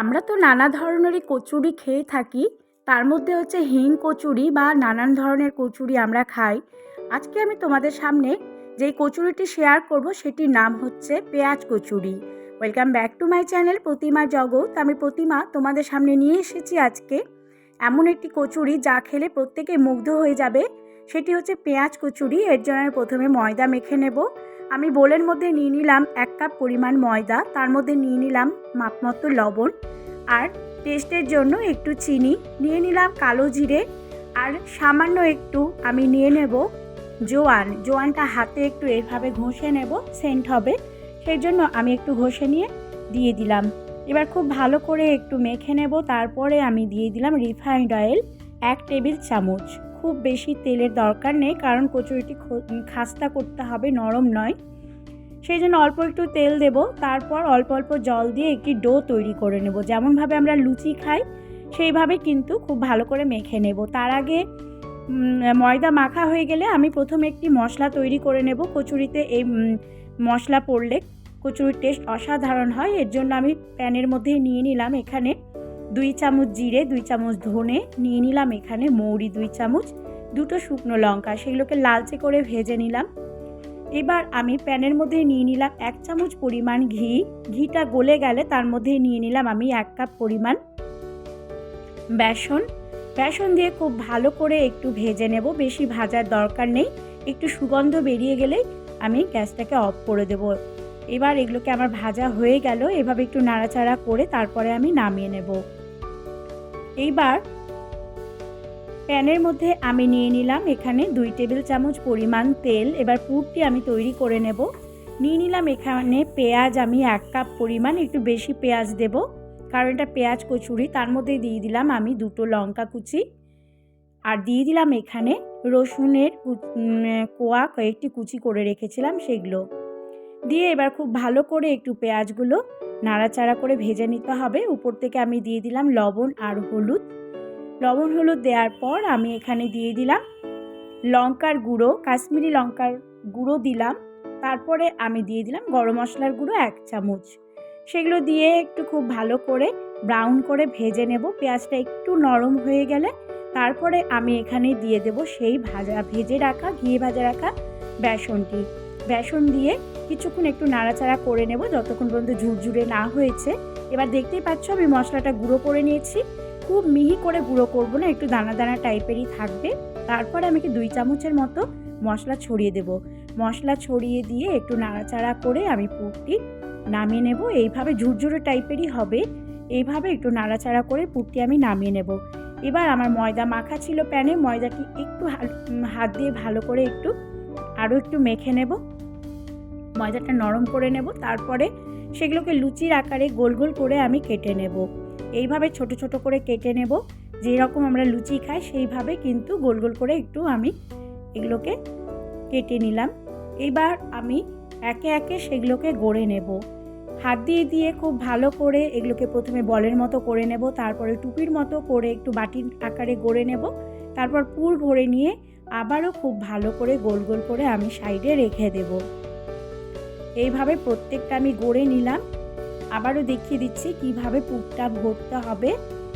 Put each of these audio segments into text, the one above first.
আমরা তো নানা ধরনেরই কচুরি খেয়ে থাকি। তার মধ্যে হচ্ছে হিং কচুরি বা নানান ধরনের কচুরি আমরা খাই। আজকে আমি তোমাদের সামনে যেই কচুরিটি শেয়ার করব, সেটির নাম হচ্ছে পেঁয়াজ kachori. Welcome back to my channel Pratima Jagat. আমি প্রতিমা, তোমাদের সামনে নিয়ে এসেছি আজকে। এমন একটি কচুরি যা খেলে প্রত্যেকে মুগ্ধ হয়ে যাবে। সেটি হচ্ছে পেঁয়াজ কচুরি। এর জন্য আমি প্রথমে ময়দা মেখে নেব। আমি বোলের মধ্যে নিয়ে নিলাম এক কাপ পরিমাণ ময়দা, তার মধ্যে নিয়ে নিলাম মাপমতো লবণ আর টেস্টের জন্য একটু চিনি, নিয়ে নিলাম কালো জিরে আর সামান্য একটু আমি নিয়ে নেব জোয়ান। জোয়ানটা হাতে একটু এভাবে ঘষে নেব, সেন্ট হবে। সেই জন্য আমি একটু ঘষে নিয়ে দিয়ে দিলাম। এবার খুব ভালো করে একটু মেখে নেব, তারপরে আমি দিয়ে দিলাম রিফাইন্ড অয়েল এক টেবিল চামচ। খুব বেশি তেলের দরকার নেই, কারণ কচুরিটি খাস্তা করতে হবে, নরম নয়। সেই জন্য অল্প একটু তেল দেব, তারপর অল্প অল্প জল দিয়ে একটি ডো তৈরি করে নেব। যেমনভাবে আমরা লুচি খাই, সেইভাবে কিন্তু খুব ভালো করে মেখে নেব। তার আগে ময়দা মাখা হয়ে গেলে আমি প্রথমে একটি মশলা তৈরি করে নেব। কচুরিতে এই মশলা পড়লে কচুরির টেস্ট অসাধারণ হয়। এর জন্য আমি প্যানের মধ্যে নিয়ে নিলাম এখানে দুই চামচ জিরে, দুই চামচ ধনে নিয়ে নিলাম এখানে মৌরি দুই চামচ, দুটো শুকনো লঙ্কা, সেগুলোকে লালচে করে ভেজে নিলাম। এবার আমি প্যানের মধ্যে নিয়ে নিলাম এক চামচ পরিমাণ ঘি। ঘিটা গলে গেলে তার মধ্যে নিয়ে নিলাম আমি এক কাপ পরিমাণ বেসন। বেসন দিয়ে খুব ভালো করে একটু ভেজে নেব, বেশি ভাজার দরকার নেই। একটু সুগন্ধ বেরিয়ে গেলেই আমি গ্যাসটাকে অফ করে দেব। এবার এগুলোকে আমার ভাজা হয়ে গেল, এভাবে একটু নাড়াচাড়া করে তারপরে আমি নামিয়ে নেব। এইবার প্যানের মধ্যে আমি নিয়ে নিলাম এখানে দুই টেবিল চামচ পরিমাণ তেল। এবার পুরটি আমি তৈরি করে নেব। নিয়ে নিলাম এখানে পেঁয়াজ, আমি এক কাপ পরিমাণ, একটু বেশি পেঁয়াজ দেব। কারণ এটা পেঁয়াজ কচুরি, তার মধ্যে দিয়ে দিলাম আমি দুটো লঙ্কা কুচি। আর দিয়ে দিলাম এখানে রসুনের কোয়া কয়েকটি কুচি করে রেখেছিলাম সেগুলো। দিয়ে এবার খুব ভালো করে একটু পেঁয়াজগুলো নাড়াচাড়া করে ভেজে নিতে হবে। উপর থেকে আমি দিয়ে দিলাম লবণ আর হলুদ। লবণ হলুদ দেওয়ার পর আমি এখানে দিয়ে দিলাম লঙ্কার গুঁড়ো, কাশ্মীরি লঙ্কার গুঁড়ো দিলাম। তারপরে আমি দিয়ে দিলাম গরম মশলার গুঁড়ো এক চামচ। সেগুলো দিয়ে একটু খুব ভালো করে ব্রাউন করে ভেজে নেব। পেঁয়াজটা একটু নরম হয়ে গেলে তারপরে আমি এখানে দিয়ে দেব সেই ভাজা, ভেজে রাখা, ঘিয়ে ভাজা রাখা বেসনটি। বেসন দিয়ে কিছুক্ষণ একটু নাড়াচাড়া করে নেব, যতক্ষণ পর্যন্ত ঝুরঝুরে না হয়েছে। এবার দেখতেই পাচ্ছ, আমি মশলাটা গুঁড়ো করে নিয়েছি। খুব মিহি করে গুঁড়ো করব না, একটু দানা দানা টাইপেরই থাকবে। তারপরে আমি কি দুই চামচের মতো মশলা ছড়িয়ে দেব। মশলা ছড়িয়ে দিয়ে একটু নাড়াচাড়া করে আমি পুরটি নামিয়ে নেব। এইভাবে ঝুরঝুরে টাইপেরই হবে। এইভাবে একটু নাড়াচাড়া করে পুরটি আমি নামিয়ে নেব। এবার আমার ময়দা মাখা ছিল প্যানে, ময়দাটি একটু হাত দিয়ে ভালো করে একটু, আরও একটু মেখে নেব। ময়দাটা নরম করে নেব, তারপরে সেগুলোকে লুচির আকারে গোল গোল করে আমি কেটে নেব। এইভাবে ছোট ছোট করে কেটে নেব যেই রকম আমরা লুচি খাই সেইভাবে কিন্তু গোল গোল করে একটু আমি এগুলোকে কেটে নিলাম। এবার আমি একে একে সেগুলোকে গড়ে নেব। হাত দিয়ে দিয়ে খুব ভালো করে এগুলোকে প্রথমে বলের মতো করে নেব, তারপরে টুপির মতো করে একটু বাটির আকারে গড়ে নেব, তারপর পুর ভরে নিয়ে আবারও খুব ভালো করে গোল গোল করে আমি সাইডে রেখে দেব। এইভাবে প্রত্যেকটা আমি গড়ে নিলাম। আবারও দেখিয়ে দিচ্ছি কীভাবে পুরটা ভরতে হবে।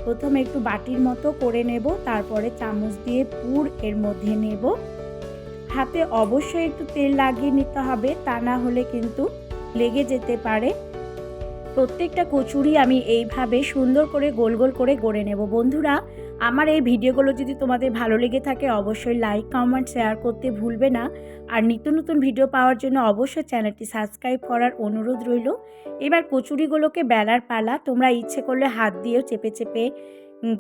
প্রথমে একটু বাটির মতো করে নেব, তারপরে চামচ দিয়ে পুর এর মধ্যে নেব। হাতে অবশ্যই একটু তেল লাগিয়ে নিতে হবে, তা না হলে কিন্তু লেগে যেতে পারে। প্রত্যেকটা কচুরি আমি এইভাবে সুন্দর করে গোল গোল করে গড়ে নেব। বন্ধুরা আমার এই ভিডিওগুলো যদি তোমাদের ভালো লেগে থাকে, অবশ্যই লাইক কমেন্ট শেয়ার করতে ভুলবে না। আর নিত্য নতুন ভিডিও পাওয়ার জন্য অবশ্যই চ্যানেলটি সাবস্ক্রাইব করার অনুরোধ রইল। এবার কচুরিগুলোকে বেলার পালা, তোমরা ইচ্ছে করলে হাত দিয়েও চেপে চেপে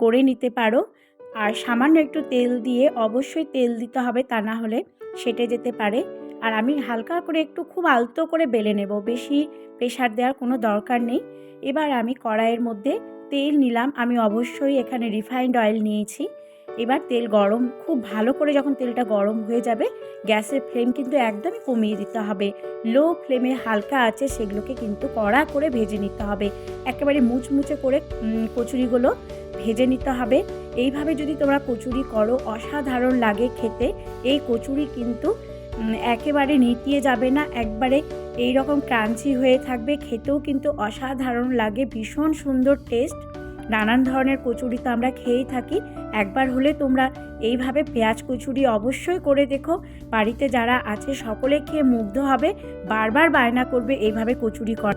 গড়ে নিতে পারো। আর সামান্য একটু তেল দিয়ে অবশ্যই তেল দিতে হবে, তা না হলে সেটে যেতে পারে। আর আমি হালকা করে একটু খুব আলতো করে বেলে নেব, বেশি প্রেশার দেওয়ার কোনো দরকার নেই। এবার আমি কড়াইয়ের মধ্যে তেল নিলাম। আমি অবশ্যই এখানে রিফাইন্ড অয়েল নিয়েছি। এবার তেল গরম, খুব ভালো করে যখন তেলটা গরম হয়ে যাবে, গ্যাসের ফ্লেম কিন্তু একদমই কমিয়ে দিতে হবে। লো ফ্লেমে হালকা আছে সেগুলোকে কিন্তু কড়া করে ভেজে নিতে হবে। একেবারে মুচমুচে করে কচুরিগুলো ভেজে নিতে হবে। এইভাবে যদি তোমরা কচুরি করো, অসাধারণ লাগে খেতে। এই কচুরি কিন্তু একেবারে নিতিয়ে যাবে না, একবারে এই রকম ক্রাঞ্চি হয়ে থাকবে, খেতেও কিন্তু অসাধারণ লাগে, ভীষণ সুন্দর টেস্ট নানান ধরনের কচুরি তো আমরা খেয়েই থাকি, একবার হলে তোমরা এইভাবে পেঁয়াজ কচুরি অবশ্যই করে দেখো। বাড়িতে যারা আছে সকলে খেয়ে মুগ্ধ হবে, বারবার বায়না করবে, এইভাবে কচুরি কর